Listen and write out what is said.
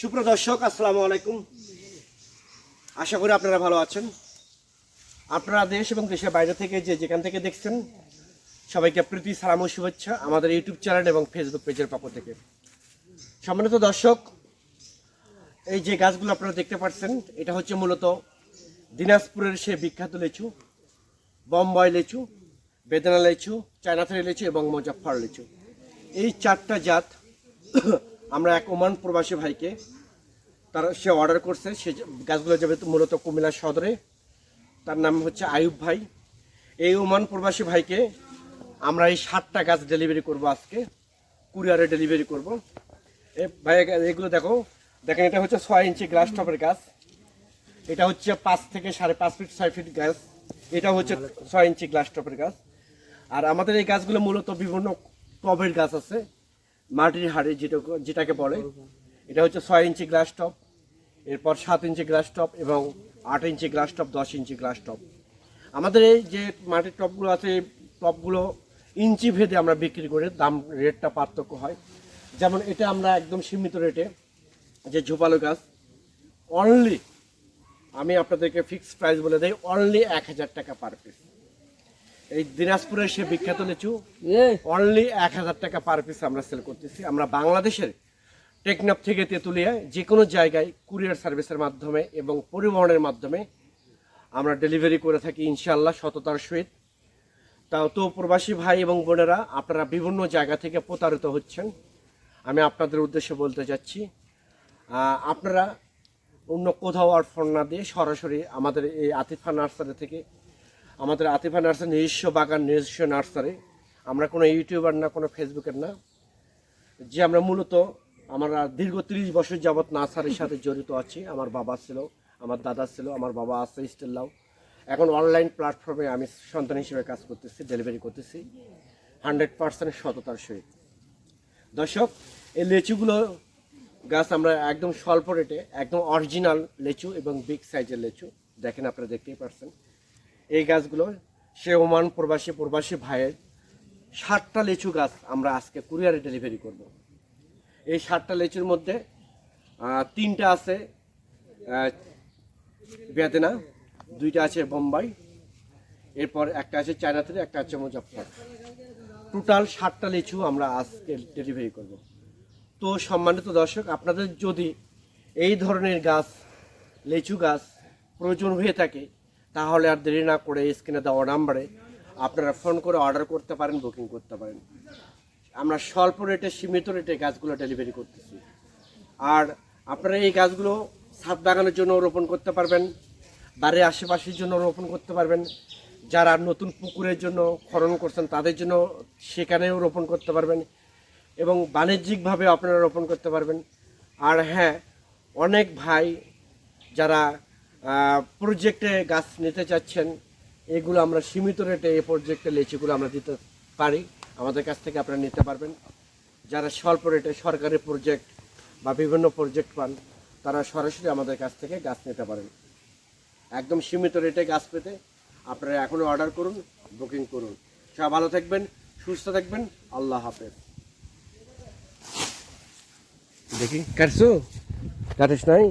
সুপ্রিয় দর্শক, আসসালামু আলাইকুম। আশা করি আপনারা ভালো আছেন। আপনারা দেশ এবং দেশের বাইরে থেকে যে যেখান থেকে দেখছেন, সবাইকে প্রীতি, সালাম ও শুভেচ্ছা আমাদের ইউটিউব চ্যানেল এবং ফেসবুক পেজের পক্ষ থেকে। সম্মানিত দর্শক, এই যে গাছগুলো আপনারা দেখতে পাচ্ছেন, এটা হচ্ছে মূলত দিনাজপুরের সে বিখ্যাত লিচু, বম্বাই লিচু, বেদানা লিচু চায়নাথারি লিচু এবং মুজাফর লিচু। এই চারটা জাত আমরা এক ওমান প্রবাসী ভাইকে তার সে অর্ডার করছে, সে গাছগুলো যাবে মূলত কুমিল্লা সদরে। তার নাম হচ্ছে আয়ুব ভাই। এই ওমান প্রবাসী ভাইকে আমরা এই সাতটা গাছ ডেলিভারি করব আজকে। কুরিয়ারে ডেলিভারি করব। এ ভাই, এগুলো দেখো, দেখেন, এটা হচ্ছে ছয় ইঞ্চি গ্লাস টপের গাছ। এটা হচ্ছে পাঁচ থেকে সাড়ে পাঁচ ফিট ছয় ফিট গাছ এটা হচ্ছে ছয় ইঞ্চি গ্লাস টপের গাছ। আর আমাদের এই গাছগুলো মূলত বিভিন্ন টবের গাছ আছে। মাটির হাড়ি যেটা যেটাকে বলে, এটা হচ্ছে ছয় ইঞ্চি গ্লাস টপ, এরপর সাত ইঞ্চি গ্লাস টপ এবং আট ইঞ্চি গ্লাস টপ, দশ ইঞ্চি গ্লাস টপ। আমাদের এই যে মাটির টপগুলো আছে, এই টপগুলো ইঞ্চি ভেদে আমরা বিক্রি করে দাম, রেটটা পার্থক্য হয়। যেমন এটা আমরা একদম সীমিত রেটে, যে ঝোপালো গাছ অনলি আমি আপনাদেরকে ফিক্সড প্রাইস বলে দেই অনলি এক হাজার টাকা পার পিস এই দিনাজপুরের সে বিখ্যাত লিচু অনলি এক হাজার টাকা পার পিস আমরা সেল করতেছি। আমরা বাংলাদেশের টেকনাফ থেকে তেঁতুলিয়া যে কোনো জায়গায় কুরিয়ার সার্ভিসের মাধ্যমে এবং পরিবহনের মাধ্যমে আমরা ডেলিভারি করে থাকি ইনশাল্লাহ সততার সহিত। তাও তো প্রবাসী ভাই এবং বোনেরা আপনারা বিভিন্ন জায়গা থেকে প্রতারিত হচ্ছেন। আমি আপনাদের উদ্দেশ্যে বলতে চাচ্ছি আপনারা অন্য কোথাও আর ফোন না দিয়ে সরাসরি আমাদের এই আতিফা নার্সারি থেকে আমাদের আতিফা নার্সারি নিজস্ব বাগান, নিজস্ব নার্সারি। আমরা কোনো ইউটিউবার না, কোনো ফেসবুকের না। যে আমরা মূলত আমরা দীর্ঘ তিরিশ বছর যাবৎ নার্সারির সাথে জড়িত আছি। আমার বাবা ছিল, আমার দাদা ছিল, আমার বাবা আছে স্টেল্লাও এখন অনলাইন প্ল্যাটফর্মে আমি সন্তান হিসেবে কাজ করতেছি ডেলিভারি করতেছি। হান্ড্রেড পার্সেন্ট সততার সহিত। দর্শক, এই লেচুগুলো গাছ আমরা একদম স্বল্প রেটে একদম অরিজিনাল লিচু এবং বিগ সাইজের লেচু। দেখেন আপনারা দেখতেই পারছেন। এই গাছগুলো, সে ওমান প্রবাসী প্রবাসী ভাইয়ের ষাটটা লিচু গাছ আমরা আজকে কুরিয়ারে ডেলিভারি করব। এই ষাটটা লিচুর মধ্যে তিনটা আছে বেদেনা, দুইটা আছে বোম্বাই, এরপর একটা আছে চায়না থেকে একটা আছে মুজফর টোটাল ষাটটা লিচু আমরা আজকে ডেলিভারি করব। তো সম্মানিত দর্শক, আপনাদের যদি এই ধরনের গাছ, লিচু গাছ প্রয়োজন হয়ে থাকে তাহলে আর দেরি না করে স্ক্রিনে দেওয়া নাম্বারে আপনারা ফোন করে অর্ডার করতে পারেন বুকিং করতে পারেন। আমরা স্বল্প রেটে সীমিত রেটে গাছগুলো ডেলিভারি করতেছি। আর আপনারা এই গাছগুলো ছাদ বাগানের জন্য রোপণ করতে পারবেন, বাড়ির আশেপাশের জন্য রোপণ করতে পারবেন। যারা নতুন পুকুরের জন্য খনন করছেন, তাদের জন্য সেখানেও রোপণ করতে পারবেন এবং বাণিজ্যিকভাবে আপনারা রোপণ করতে পারবেন। আর হ্যাঁ অনেক ভাই যারা প্রজেক্টে গাছ নিতে চাচ্ছেন এগুলো আমরা সীমিত রেটে এই প্রজেক্টে লিচিগুলো আমরা দিতে পারি। আমাদের কাছ থেকে আপনারা নিতে পারবেন। যারা স্বল্প রেটে সরকারি প্রজেক্ট বা বিভিন্ন প্রজেক্ট পান তারা সরাসরি আমাদের কাছ থেকে গাছ নিতে পারেন। একদম সীমিত রেটে গাছ পেতে আপনারা এখনও অর্ডার করুন বুকিং করুন। সবাই ভালো থাকবেন সুস্থ থাকবেন। আল্লাহ হাফেজ। দেখি। কাটছো কাটিস নাই?